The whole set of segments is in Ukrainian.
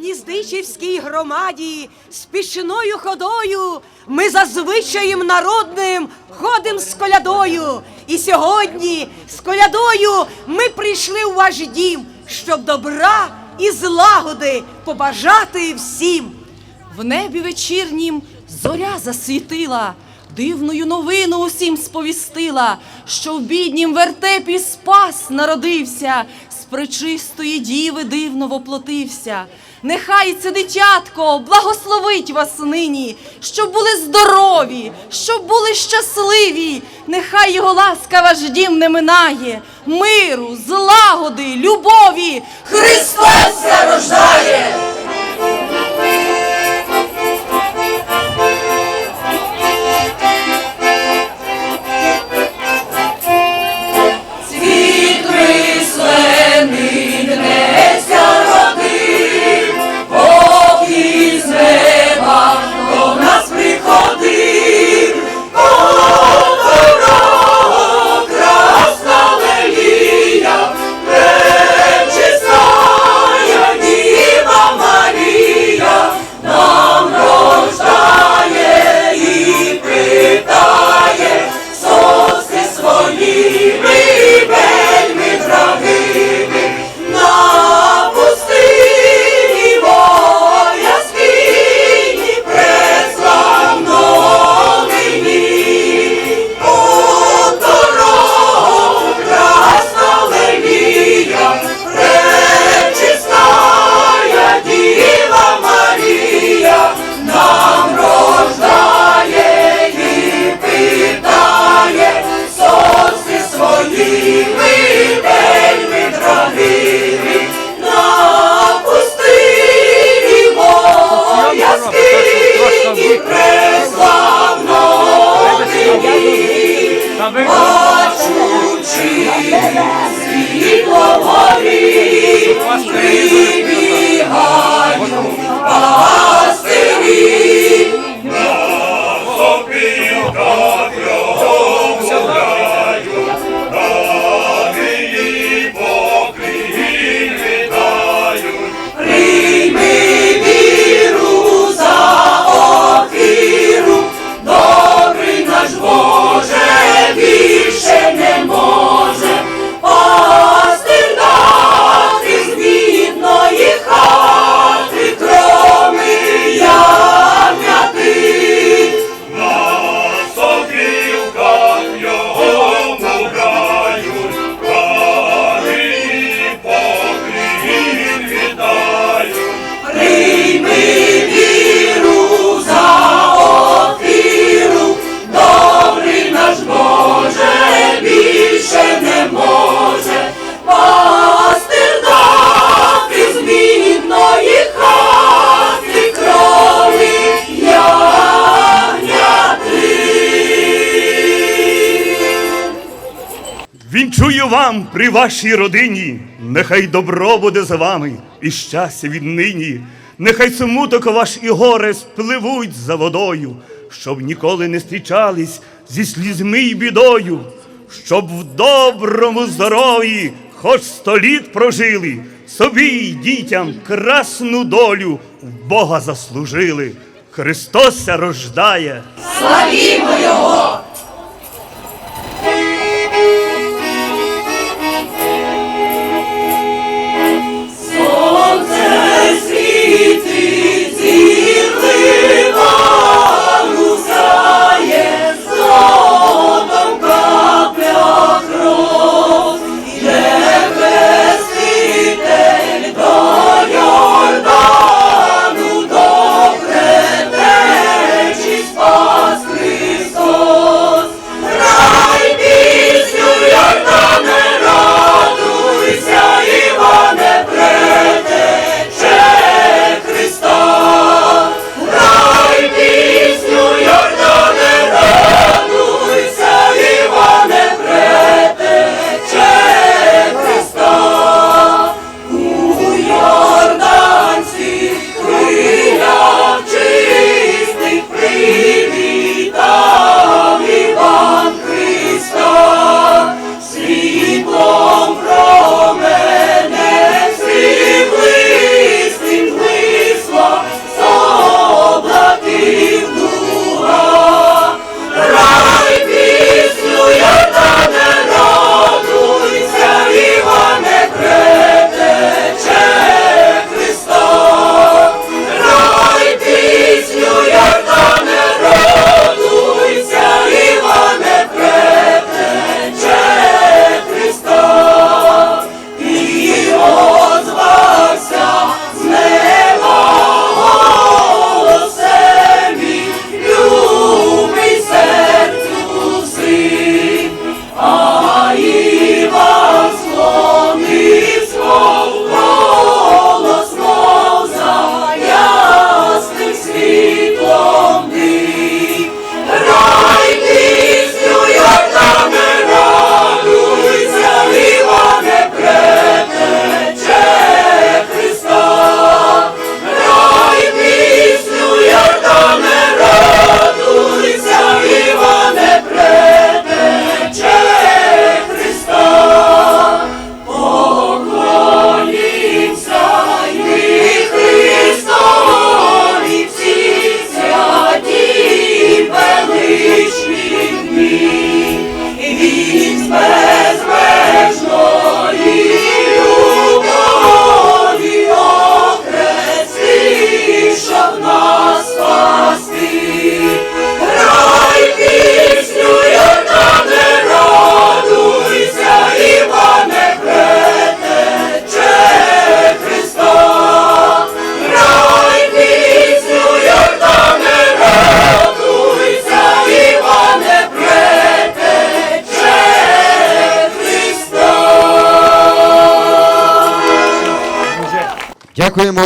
Гніздичівській громаді спішною ходою ми за звичаєм народним ходим з колядою. І сьогодні з колядою ми прийшли у ваш дім, щоб добра і злагоди побажати всім. В небі вечірнім зоря засвітила, дивною новину усім сповістила, що в біднім вертепі спас народився, з пречистої діви дивно воплотився. Нехай це дитятко благословить вас нині, щоб були здорові, щоб були щасливі. Нехай його ласка ваш дім не минає, миру, злагоди, любові. Христос ся Вінчую вам при вашій родині, нехай добро буде за вами і щастя віднині. Нехай смуток ваш і горе спливуть за водою, щоб ніколи не зустрічались зі слізьми й бідою, щоб в доброму здоров'ї хоч сто літ прожили, собі й дітям красну долю в Бога заслужили. Христос рождає. Славімо його!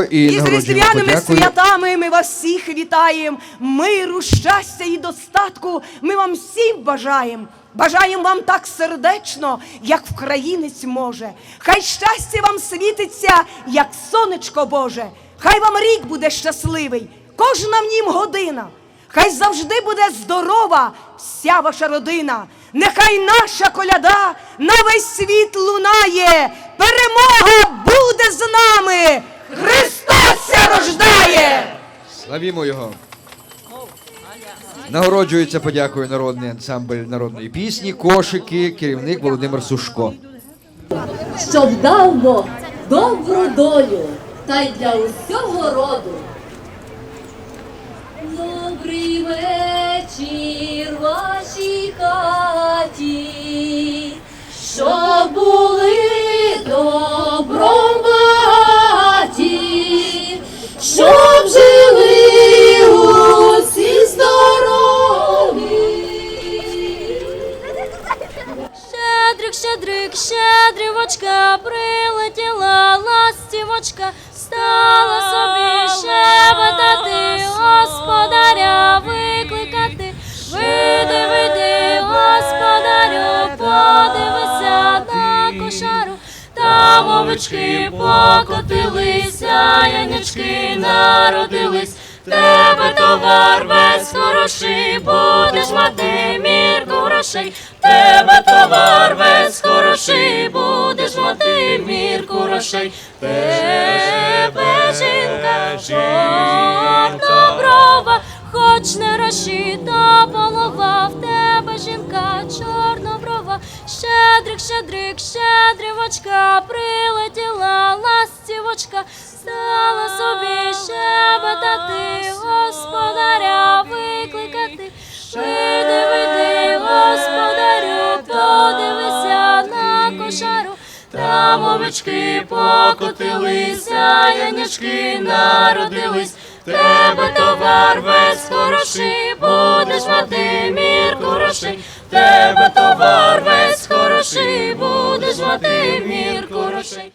Дякуємо і, І з різдвяними подякою. святами ми вас всіх вітаємо. Миру, щастя і достатку ми вам всім бажаємо. Бажаємо вам так сердечно, як вкраїнець може. Хай щастя вам світиться, як сонечко Боже. Хай вам рік буде щасливий, кожна в нім година. Хай завжди буде здорова вся ваша родина. Нехай наша коляда на весь світ лунає. Перемога буде з нами! Христос ся рождає! Славімо його. Нагороджується подякою народний ансамбль народної пісні, кошики, керівник Володимир Сушко. щоб дав Бог добру долю та й для усього роду. Добрий вечір вашій хаті, щоб були добром Там овечки покотилися, янячки народились. Тебе товар весь хороший, будеш мати мірку грошей. Тебе товар весь хороший, будеш мати мірку грошей. Тебе жінка чорноброва, хоч не розшита полова, в тебе жінка щедрик, щедрик, щедрівочка, прилетіла ластівочка, стала собі щебетати, господаря викликати. Вийди, вийди, господарю, подивися на кошару. Там овечки покотилися, янячки народились. Тебе товар весь хороший, будеш мати мірку грошей. В Тебе товар весь хороший, будеш мати мірку грошей.